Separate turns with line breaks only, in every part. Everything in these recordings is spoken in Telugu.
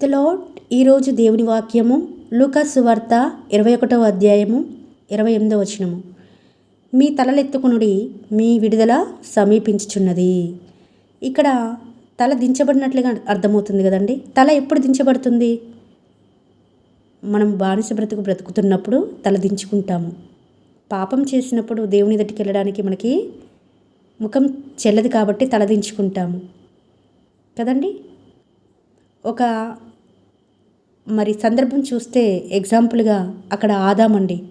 ప్రైస్తలో ఈరోజు దేవుని వాక్యము లూకస్ వార్త ఇరవై ఒకటవ అధ్యాయము ఇరవై ఎనిమిదవ వచనము. మీ తలలెత్తుకునుడి మీ విడుదల సమీపించుచున్నది. ఇక్కడ తల దించబడినట్లుగా అర్థమవుతుంది కదండి. తల ఎప్పుడు దించబడుతుంది? మనం బానిస బ్రతుకు బ్రతుకుతున్నప్పుడు తల దించుకుంటాము. పాపం చేసినప్పుడు దేవుని దగ్గరికి వెళ్ళడానికి మనకి ముఖం చెల్లదు కాబట్టి తల దించుకుంటాము. కదండి? ఒక మరి సందర్భం చూస్తే ఎగ్జాంపుల్గా అక్కడ ఆదామండి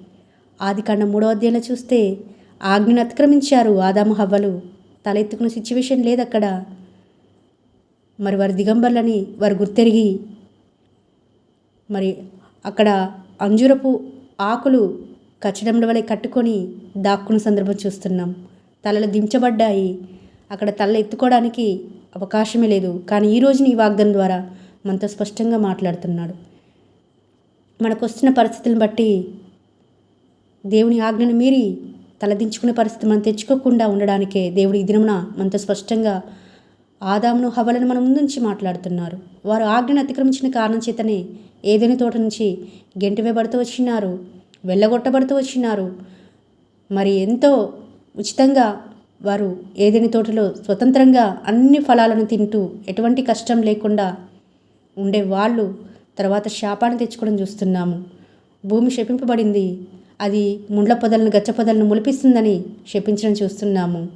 ఆది కన్న మూడో అధ్యాయంలో చూస్తే ఆజ్ఞను అతిక్రమించారు ఆదాము హవ్వలు. తలెత్తుకున్న సిచ్యువేషన్ లేదు అక్కడ. మరి వారి దిగంబర్లని వారు గుర్తెరిగి మరి అక్కడ అంజురపు ఆకులు కచ్చడంల వలె కట్టుకొని దాక్కున్న సందర్భం చూస్తున్నాం. తలలు దించబడ్డాయి. అక్కడ తల ఎత్తుకోవడానికి అవకాశమే లేదు. కానీ ఈ రోజున ఈ వాగ్దం ద్వారా మనతో స్పష్టంగా మాట్లాడుతున్నాడు. మనకు వస్తున్న పరిస్థితులను బట్టి దేవుని ఆజ్ఞను మీరి తలదించుకునే పరిస్థితి మనం తెచ్చుకోకుండా ఉండడానికే దేవుడు ఈ దినమున మనతో స్పష్టంగా ఆదామును హవలను మన ముందుంచి మాట్లాడుతున్నారు. వారు ఆజ్ఞను అతిక్రమించిన కారణం చేతనే ఏదైనా తోట నుంచి గెంటివేయబడుతూ వచ్చినారు వెళ్ళగొట్టబడుతూ వచ్చినారు. మరి ఎంతో ఉచితంగా వారు ఏదైనా తోటలో స్వతంత్రంగా అన్ని ఫలాలను తింటూ ఎటువంటి కష్టం లేకుండా ఉండే వాళ్ళు తర్వాత శాపాన్ని తెచ్చుకోవడం చూస్తున్నాము. భూమి శపింపబడింది. అది ముండ్ల పొదలను గచ్చ పొదలను ములిపిస్తుందని శపించడం చూస్తున్నాము.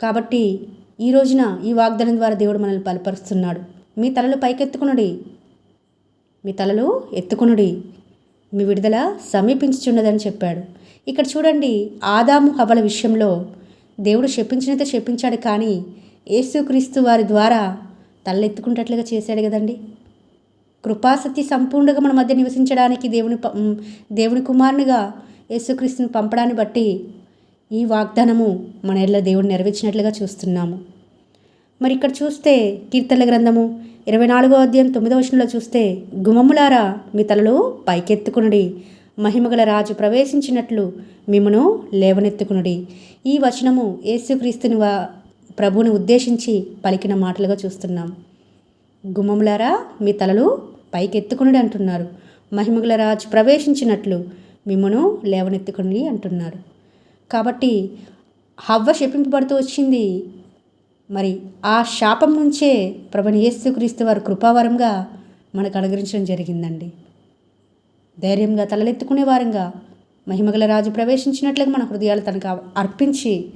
కాబట్టి ఈ రోజున ఈ వాగ్దానం ద్వారా దేవుడు మనల్ని బలపరుస్తున్నాడు. మీ తలలు పైకెత్తుకునుడి. మీ తలలు ఎత్తుకునుడి. మీ విడుదల సమీపించుచున్నదని చెప్పాడు. ఇక్కడ చూడండి ఆదాము హవల విషయంలో దేవుడు శపించినైతే శపించాడు కానీ యేసుక్రీస్తు వారి ద్వారా తలెత్తుకుంటట్లుగా చేశాడు కదండి. కృపాసతి సంపూర్ణంగా మన మధ్య నివసించడానికి దేవుని దేవుని కుమారునిగా యేసుక్రీస్తుని పంపడాన్ని బట్టి ఈ వాగ్దానము మన ఎల్ల దేవుడు నెరవేర్చినట్లుగా చూస్తున్నాము. మరి ఇక్కడ చూస్తే కీర్తనల గ్రంథము ఇరవై నాలుగో అధ్యాయం తొమ్మిదవ వచనంలో చూస్తే గుమములారా మీ తలలు పైకెత్తుకునుడి మహిమగల రాజు ప్రవేశించినట్లు మిమ్మను లేవనెత్తుకునుడి. ఈ వచనము యేసుక్రీస్తుని వా ప్రభువుని ఉద్దేశించి పలికిన మాటలుగా చూస్తున్నాం. గుమ్మములారా మీ తలలు పైకెత్తుకుని అంటున్నారు. మహిమగల రాజు ప్రవేశించినట్లు మిమ్మను లేవనెత్తుకుని అంటున్నారు. కాబట్టి హవ్వ శపింపబడుతూ వచ్చింది. మరి ఆ శాపం నుంచే ప్రభుని యేసుక్రీస్తు వారు కృపావరంగా మనకు అనుగ్రహించడం జరిగిందండి. ధైర్యంగా తలలెత్తుకునే వారంగా మహిమగల రాజు ప్రవేశించినట్లుగా మన హృదయాలు తనకు అర్పించి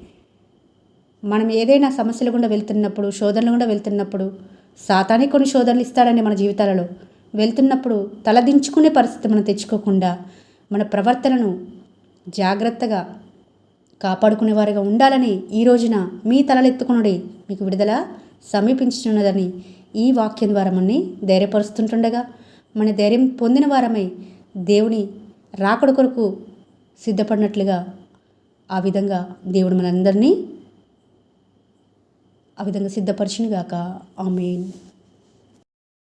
మనం ఏదైనా సమస్యలు గుండా వెళ్తున్నప్పుడు శోధనలు గుండా వెళ్తున్నప్పుడు సాతానికి కొన్ని శోధనలు ఇస్తాడని మన జీవితాలలో వెళ్తున్నప్పుడు తలదించుకునే పరిస్థితి మనం తెచ్చుకోకుండా మన ప్రవర్తనను జాగ్రత్తగా కాపాడుకునేవారుగా ఉండాలని ఈ రోజున మీ తలలెత్తుకునుడి మీకు విడుదల సమీపించున్నదని ఈ వాక్యం ద్వారా మనని ధైర్యపరుస్తుంటుండగా మన ధైర్యం పొందిన వారమై దేవుని రాకడ కొరకు సిద్ధపడినట్లుగా ఆ విధంగా దేవుడు మనందరినీ ఆ విధంగా సిద్ధపరిచినగాక ఆమెన్.